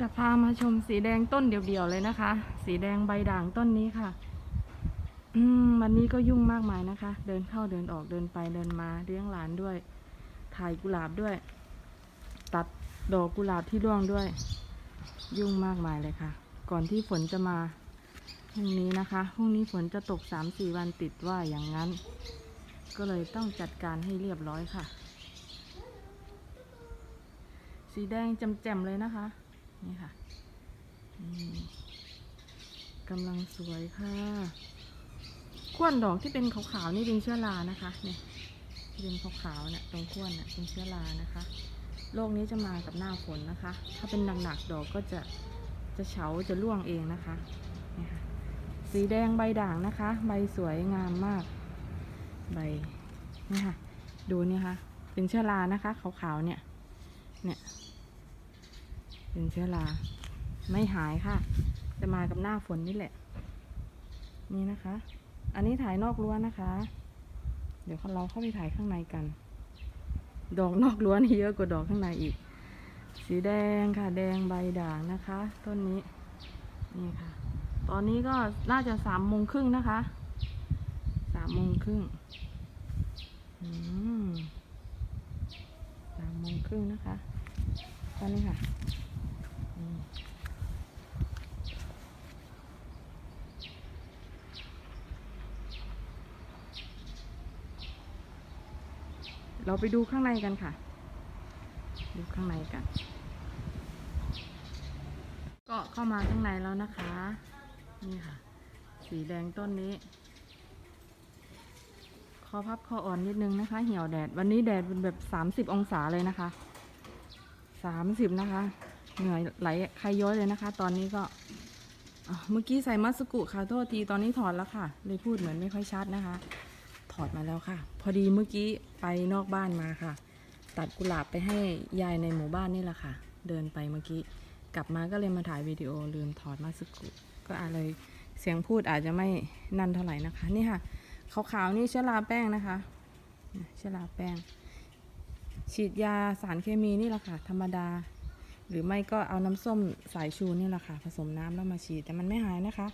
จะพามาชมสีแดงต้นเดี่ยวๆเลยนะคะ สีแดงใบด่างต้นนี้ค่ะ อืมวันนี้ก็ยุ่งมากมายนะคะ เดินเข้าเดินออกเดินไปเดินมาเลี้ยงหลานด้วย ถ่ายกุหลาบด้วย ตัดดอกกุหลาบที่ร่วงด้วย ยุ่งมากมายเลยค่ะ ก่อนที่ฝนจะมาพรุ่งนี้นะคะพรุ่งนี้ฝนจะตกสามสี่วันติดว่าอย่างนั้น ก็เลยต้องจัดการให้เรียบร้อยค่ะ สีแดงจำแจ่มเลยนะคะ นี่ค่ะกำลังสวยค่ะข้วนดอกที่เป็นขาวๆนี่เป็นเชื้อรานะคะเนี่ยที่เป็นขาวๆเนี่ยตรงข้วนเนี่ยเป็นเชื้อรานะคะโรคนี้จะมากับหน้าฝนนะคะ ถ้าเป็นหนักๆดอกก็จะจะเฉาจะร่วงเองนะคะนี่ค่ะสีแดงใบด่างนะคะ ใบสวยงามมาก ใบนี่ค่ะ ดูนี่ค่ะ เป็นเชื้อรานะคะขาวๆเนี่ยเนี่ย เป็นเชื้อราไม่หายค่ะ จะมากับหน้าฝนนี่แหละ นี่นะคะ อันนี้ถ่ายนอกรั้วนะคะ เดี๋ยวเราเข้าไปถ่ายข้างในกัน ดอกนอกรั้วนี่เยอะกว่าดอกข้างในอีก สีแดงค่ะ แดงใบด่างนะคะ ต้นนี้ นี่ค่ะ ตอนนี้ก็น่าจะสามโมงครึ่งนะคะ สามโมงครึ่งสามโมงครึ่งนะคะตอนนี้ค่ะอืม เราไปดูข้างในกันค่ะ ดูข้างในกัน ก็เข้ามาข้างในแล้วนะคะ นี่ค่ะ สีแดงต้นนี้คอพับคออ่อนนิดนึงนะคะ เหี่ยวแดด วันนี้แดดเป็นแบบสามสิบองศาเลยนะคะสามสิบนะคะ เหนื่อยไหลใครย้อยเลยนะคะ ตอนนี้ก็เมื่อกี้ใส่มัสกุค่ะโทษที ตอนนี้ถอดแล้วค่ะ เลยพูดเหมือนไม่ค่อยชัดนะคะ ถอดมาแล้วค่ะ พอดีเมื่อกี้ไปนอกบ้านมาค่ะ ตัดกุหลาบไปให้ยายในหมู่บ้านนี่แหละค่ะ เดินไปเมื่อกี้ กลับมาก็เลยมาถ่ายวิดีโอลืมถอดมาสกุก็อะไรเสียงพูดอาจจะไม่นั่นเท่าไหร่นะคะ นี่ค่ะขาวๆนี่เชื้อราแป้งนะคะเนี่ยเชื้อราแป้ง ฉีดยาสารเคมีนี่แหละค่ะ ธรรมดา หรือไม่ก็เอาน้ำส้มสายชูนี่แหละค่ะ ผสมน้ำแล้วมาฉีดแต่มันไม่หายนะคะ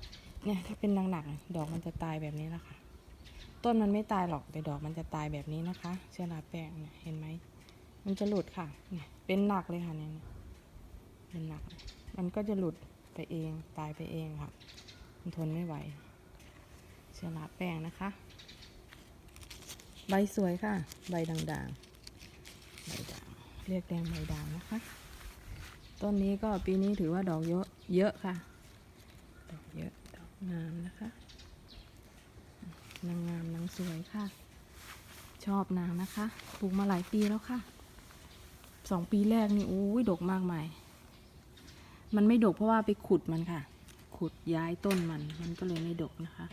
เนี่ยถ้าเป็นหนักๆดอกมันจะตายแบบนี้แหละค่ะ ต้นมันไม่ตายหรอกแต่ดอกมันจะตายแบบนี้นะคะ เชื้อราแป้งเนี่ยเห็นไหมมันจะหลุดค่ะเนี่ยเป็นหนักเลยค่ะเนี่ยมันหนัก มันก็จะหลุดไปเองตายไปเองค่ะมันทนไม่ไหว เชื้อราแป้งนะคะ ใบสวยค่ะ ใบด่างๆใบด่างเรียกแดงใบด่างนะคะ ต้นนี้ก็ปีนี้ถือว่าดอกเยอะเยอะค่ะ ดอกเยอะดอกงามนะคะ นางงามนางสวยค่ะ ชอบนางนะคะ ปลูกมาหลายปีแล้วค่ะ สองปีแรกนี่โอ้ยดกมากมาย มันไม่ดกเพราะว่าไปขุดมันค่ะ ขุดย้ายต้นมัน มันก็เลยไม่ดกนะคะ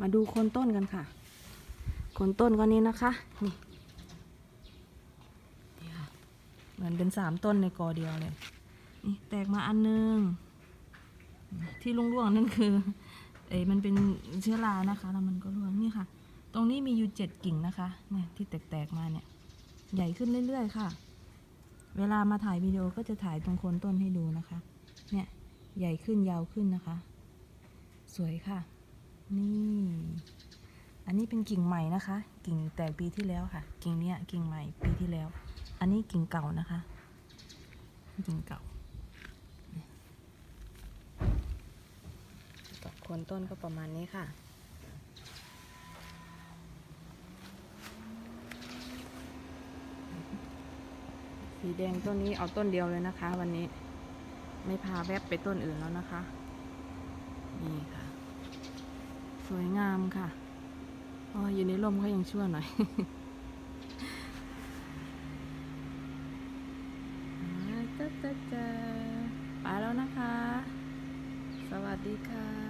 มาดูโคนต้นกันค่ะโคนต้นก็นี้นะคะ นี่นี่ค่ะเหมือนเป็นสามต้นในกอเดียวเลย นี่แตกมาอันนึง ที่ร่วงๆนั่นคือเอ้มันเป็นเชื้อรานะคะแล้วมันก็ร่วงนี่ค่ะ ตรงนี้มีอยู่เจ็ดกิ่งนะคะเนี่ยที่แตกๆมาเนี่ย ใหญ่ขึ้นเรื่อยๆ ค่ะ เวลามาถ่ายวิดีโอก็จะถ่ายตรงโคนต้นให้ดูนะคะ เนี่ยใหญ่ขึ้นยาวขึ้นนะคะ สวยค่ะ นี่ อันนี้เป็นกิ่งใหม่นะคะ กิ่งแตกปีที่แล้วค่ะ กิ่งเนี้ยกิ่งใหม่ปีที่แล้ว อันนี้กิ่งเก่านะคะ กิ่งเก่า นต้นก็ประมาณนี้ค่ะ สีแดงต้นนี้เอาต้นเดียวเลยนะคะ วันนี้ไม่พาแวบไปต้นอื่นแล้วนะคะ นี่ค่ะ สวยงามค่ะอ๋ออยู่ในร่มก็ยังชั่วหน่อยจ้าจ้าจ้าไปแล้วนะคะ สวัสดีค่ะ